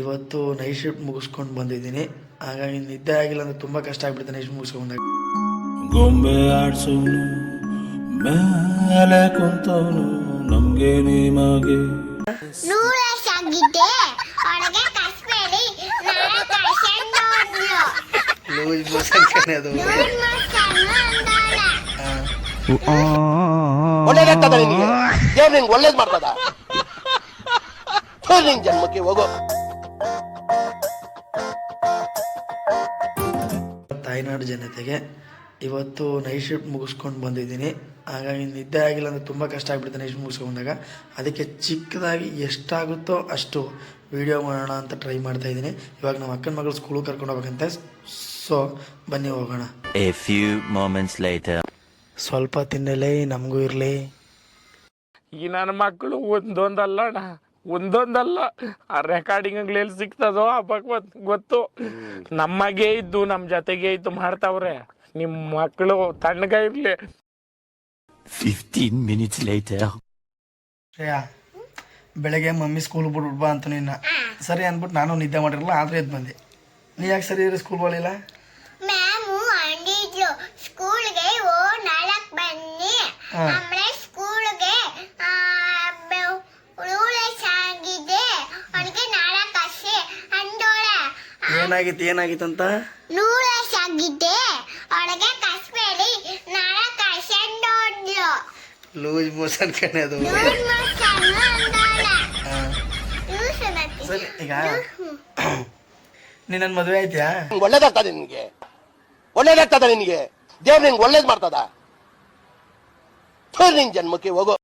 ಇವತ್ತು night shift ಮುಗಿಸ್ಕೊಂಡು ಬಂದಿದ್ದೀನಿ. ಹಾಗಾಗಿ ನಿದ್ದೆ ಆಗಿಲ್ಲ ಅಂದ್ರೆ ತುಂಬ ಕಷ್ಟ ಆಗ್ಬಿಡುತ್ತೆ ನೈಟ್ ಮುಗಿಸ್ಕೊಂಡಾಗ. ಗೊಂಬೆ ಆಡ್ಸೋನು ಮೇಲೆ ಕುಂತವನು ನಮ್ಗೆ ನಿಮಗೆ. ಒಳ್ಳೇದ್ ಒಳಗೆ ಜನ್ಮಕ್ಕೆ ನಾಳೆ ತಾಯ್ನಾಡು ಜನತೆಗೆ ಇವತ್ತು ನೈಟ್ ಶಿಫ್ಟ್ ಮುಗಿಸ್ಕೊಂಡು ಬಂದಿದ್ದೀನಿ. ಹಾಗಾಗಿ ನಿದ್ದೆ ಆಗಿಲ್ಲ ಅಂದರೆ ತುಂಬ ಕಷ್ಟ ಆಗಿಬಿಡುತ್ತೆ ನೈಟ್ ಶಿಫ್ಟ್ ಮುಗಿಸ್ಕೊಂಡಾಗ ಅದಕ್ಕೆ ಚಿಕ್ಕದಾಗಿ ಎಷ್ಟಾಗುತ್ತೋ ಅಷ್ಟು ವೀಡಿಯೋ ಮಾಡೋಣ ಅಂತ ಟ್ರೈ ಮಾಡ್ತಾ ಇದ್ದೀನಿ. ಇವಾಗ ನಮ್ಮ ಅಕ್ಕನ ಮಗಳು ಸ್ಕೂಲಿಗೆ ಕರ್ಕೊಂಡು ಹೋಗ್ಬೇಕಂತೆ. ಸೊ ಬನ್ನಿ ಹೋಗೋಣ. ಎ ಫ್ಯೂ ಮೊಮೆಂಟ್ಸ್ ಲೈಟರ್ ಸ್ವಲ್ಪ ತಿನ್ನಲೇ ನಮಗೂ ಇರಲಿ. ಈ ನನ್ನ ಮಕ್ಕಳು ಒಂದೊಂದಲ್ಲ ಅಣ್ಣ ಒಂದೊಂದಲ್ಲ. ಆ ರೆಕಾರ್ಡಿಂಗ್ ಎಲ್ಲಿ ಸಿಗ್ತದೋ ಆ ಭಗವತ್ ಗೊತ್ತು. ನಮಗೆ ಇದ್ದು ನಮ್ಮ ಜೊತೆಗೆ ಇದ್ದು ಮಾಡ್ತಾವ್ರೆ. ನಿಮ್ಮ ಮಕ್ಕಳು ತಣ್ಣಗ ಇರ್ಲಿ. 15 minutes later. ಶ್ರೇಯಾ ಬೆಳಗ್ಗೆ ಮಮ್ಮಿ ಸ್ಕೂಲ್ ಬಿಟ್ಬಿಟ್ಟು ಬಾ ಅಂತ ನಿನ್ನ. ಸರಿ ಅಂದ್ಬಿಟ್ಟು ನಾನು ನಿದ್ದೆ ಮಾಡಿರಲ್ಲ ಆದ್ರೆ ಎದ್ದು ಬಂದೆ. ನೀ ಯಾಕೆ ಸರಿ ಸ್ಕೂಲ್ ಬರಲಿಲ್ಲ ಮ್ಯಾಮು ಸ್ಕೂಲ್ಗೆ ಓ ನಾಲ್ಕು ಬನ್ನಿ. ಹಾ. ಏನಾಗಿತ್ತು ಏನಾಗಿತ್ತು ಅಂತ? ನೂರಸ್ ಆಗಿದ್ದೆ ಒಳಗೆ ಕಸ್ಬೇಡಿ ನಾಳೆ ಲೂಸ್ ಮೋಷನ್ ಕಣೆ ಅದು. ನೂರ್. ಸರಿ ಈಗ ನನ್ನ ಮದುವೆ ಆಯ್ತಾ ನಿಂಗೆ ಒಳ್ಳೇದಾಗ್ತದ ನಿನ್ಗೆ. ಒಳ್ಳೇದಾಗ್ತದ ನಿನಗೆ. ದೇವ್ರು ನಿಂಗೆ ಒಳ್ಳೇದ್ ಮಾಡ್ತದ. ನಿನ್ ಜನ್ಮಕ್ಕೆ ಹೋಗೋ.